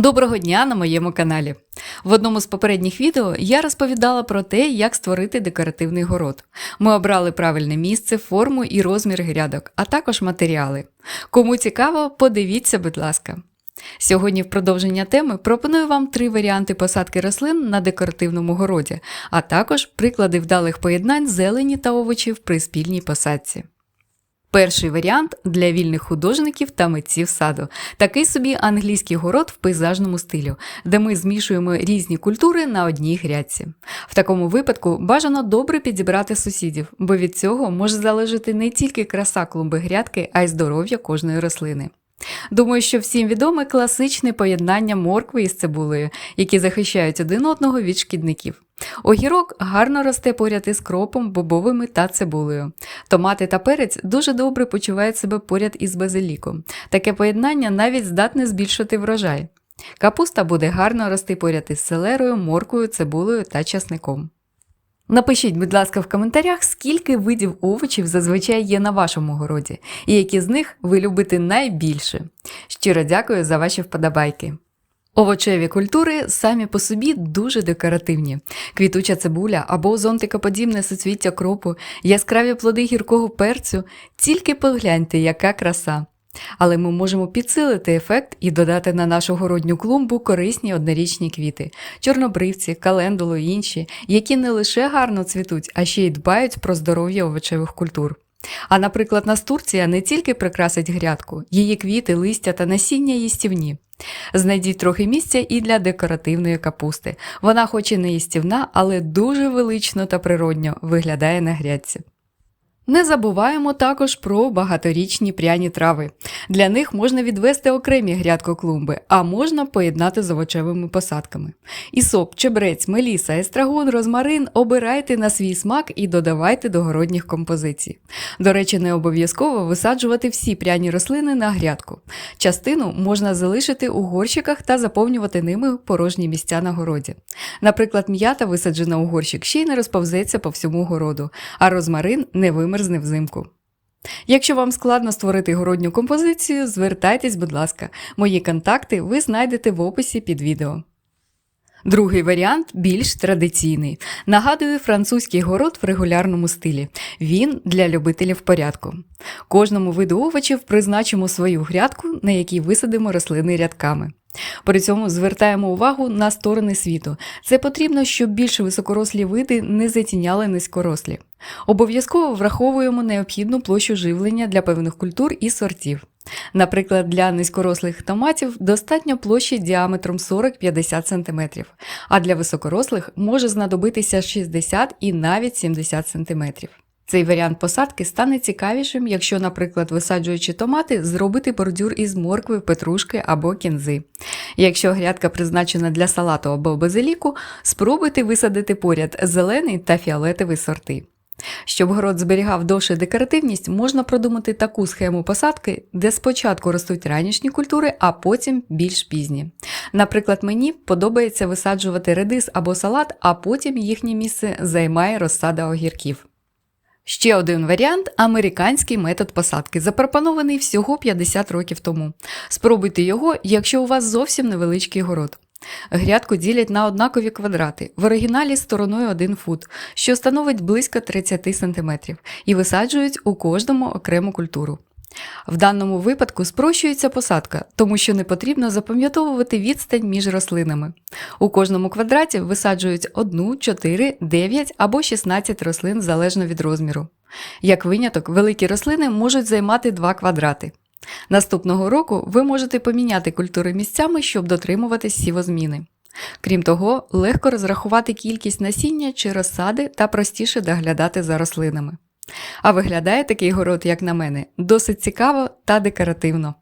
Доброго дня на моєму каналі. В одному з попередніх відео я розповідала про те, як створити декоративний город. Ми обрали правильне місце, форму і розмір грядок, а також матеріали. Кому цікаво, подивіться, будь ласка. Сьогодні, в продовження теми, пропоную вам три варіанти посадки рослин на декоративному городі, а також приклади вдалих поєднань зелені та овочів при спільній посадці. Перший варіант для вільних художників та митців саду. Такий собі англійський город в пейзажному стилю, де ми змішуємо різні культури на одній грядці. В такому випадку бажано добре підібрати сусідів, бо від цього може залежати не тільки краса клумби грядки, а й здоров'я кожної рослини. Думаю, що всім відоме класичне поєднання моркви із цибулею, які захищають один одного від шкідників. Огірок гарно росте поряд із кропом, бобовими та цибулею. Томати та перець дуже добре почувають себе поряд із базиліком. Таке поєднання навіть здатне збільшити врожай. Капуста буде гарно рости поряд із селерою, морквою, цибулею та часником. Напишіть, будь ласка, в коментарях, скільки видів овочів зазвичай є на вашому городі, і які з них ви любите найбільше. Щиро дякую за ваші вподобайки. Овочеві культури самі по собі дуже декоративні. Квітуча цибуля або зонтикоподібне суцвіття кропу, яскраві плоди гіркого перцю, тільки погляньте, яка краса. Але ми можемо підсилити ефект і додати на нашу городню клумбу корисні однорічні квіти, чорнобривці, календулу і інші, які не лише гарно цвітуть, а ще й дбають про здоров'я овочевих культур. А, наприклад, настурція не тільки прикрасить грядку, її квіти, листя та насіння їстівні. Знайдіть трохи місця і для декоративної капусти. Вона, хоч і не їстівна, але дуже велично та природньо виглядає на грядці. Не забуваємо також про багаторічні пряні трави. Для них можна відвести окремі грядко-клумби, а можна поєднати з овочевими посадками. Ісоп, чебрець, меліса, естрагон, розмарин обирайте на свій смак і додавайте до городніх композицій. До речі, не обов'язково висаджувати всі пряні рослини на грядку. Частину можна залишити у горщиках та заповнювати ними порожні місця на городі. Наприклад, м'ята, висаджена у горщик, ще й не розповзеться по всьому городу, а розмарин не вимерзне взимку. Якщо вам складно створити городню композицію, звертайтесь, будь ласка, мої контакти ви знайдете в описі під відео. Другий варіант більш традиційний. Нагадую французький город в регулярному стилі. Він для любителів порядку. Кожному виду овочів призначимо свою грядку, на якій висадимо рослини рядками. При цьому звертаємо увагу на сторони світу. Це потрібно, щоб більш високорослі види не затіняли низькорослі. Обов'язково враховуємо необхідну площу живлення для певних культур і сортів. Наприклад, для низькорослих томатів достатньо площі діаметром 40-50 см, а для високорослих може знадобитися 60 і навіть 70 см. Цей варіант посадки стане цікавішим, якщо, наприклад, висаджуючи томати, зробити бордюр із моркви, петрушки або кінзи. Якщо грядка призначена для салату або базиліку, спробуйте висадити поряд зелений та фіолетовий сорти. Щоб город зберігав довше декоративність, можна продумати таку схему посадки, де спочатку ростуть ранішні культури, а потім більш пізні. Наприклад, мені подобається висаджувати редис або салат, а потім їхнє місце займає розсада огірків. Ще один варіант американський метод посадки, запропонований всього 50 років тому. Спробуйте його, якщо у вас зовсім невеличкий город. Грядку ділять на однакові квадрати, в оригіналі стороною 1 фут, що становить близько 30 см, і висаджують у кожному окрему культуру. В даному випадку спрощується посадка, тому що не потрібно запам'ятовувати відстань між рослинами. У кожному квадраті висаджують 1, 4, 9 або 16 рослин залежно від розміру. Як виняток, великі рослини можуть займати 2 квадрати. Наступного року ви можете поміняти культури місцями, щоб дотримуватись сівозміни. Крім того, легко розрахувати кількість насіння чи розсади та простіше доглядати за рослинами. А виглядає такий город, як на мене, досить цікаво та декоративно.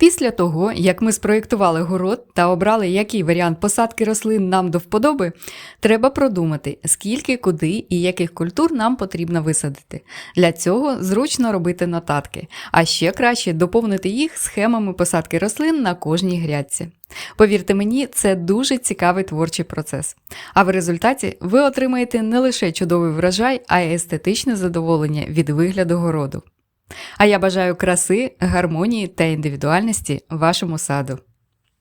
Після того, як ми спроєктували город та обрали, який варіант посадки рослин нам до вподоби, треба продумати, скільки, куди і яких культур нам потрібно висадити. Для цього зручно робити нотатки, а ще краще доповнити їх схемами посадки рослин на кожній грядці. Повірте мені, це дуже цікавий творчий процес. А в результаті ви отримаєте не лише чудовий врожай, а й естетичне задоволення від вигляду городу. А я бажаю краси, гармонії та індивідуальності вашому саду.